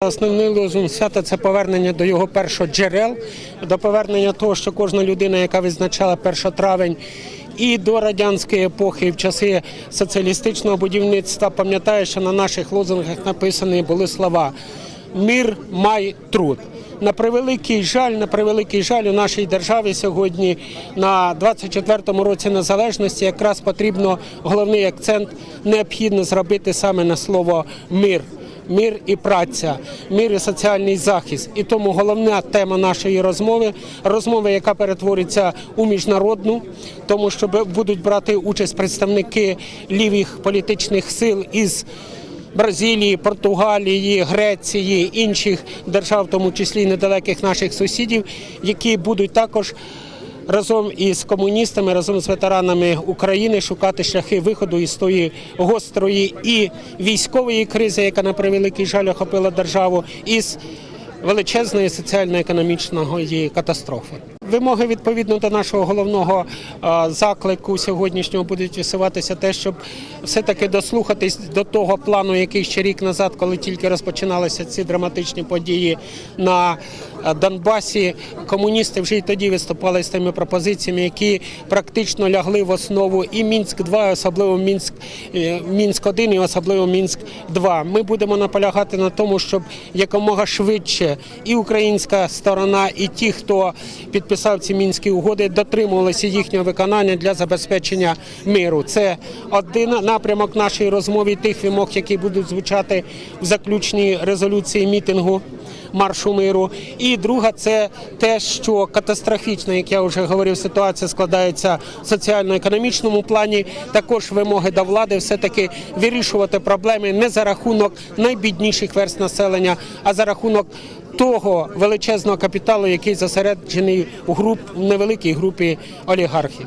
Основний лозунг свята це повернення до його першоджерел, до повернення того, що кожна людина, яка відзначала 1 травень і до радянської епохи, і в часи соціалістичного будівництва, пам'ятає, що на наших лозунгах написані були слова Мир, май, труд. На превеликий жаль, на превеликий жаль, у нашій державі сьогодні на 24-му році незалежності якраз потрібно головний акцент необхідно зробити саме на слово мир мир і праця, мир і соціальний захист. І тому головна тема нашої розмови розмови, яка перетвориться у міжнародну, тому що будуть брати участь представники лівих політичних сил із. Бразилії, Португалії, Греції, інших держав, в тому числі недалеких наших сусідів, які будуть також разом із комуністами, разом з ветеранами України шукати шляхи виходу із тої гострої і військової кризи, яка на превеликий жаль охопила державу, із величезної соціально-економічної катастрофи. Вимоги відповідно до нашого головного заклику сьогоднішнього будуть висуватися те, щоб все-таки дослухатись до того плану, який ще рік назад, коли тільки розпочиналися ці драматичні події на Донбасі, комуністи вже й тоді виступали з тими пропозиціями, які практично лягли в основу і Мінськ 2 особливо Мінськ е, Мінськ 1 і особливо Мінськ 2 Ми будемо наполягати на тому, щоб якомога швидше і українська сторона, і ті, хто підписав ці мінські угоди, дотримувалися їхнього виконання для забезпечення миру. Це один напрямок нашої розмови, тих вимог, які будуть звучати в заключній резолюції мітингу. Маршу миру, і друга це те, що катастрофічна, як я вже говорив, ситуація складається в соціально-економічному плані. Також вимоги до влади все таки вирішувати проблеми не за рахунок найбідніших верст населення, а за рахунок того величезного капіталу, який зосереджений у груп невеликій групі олігархів.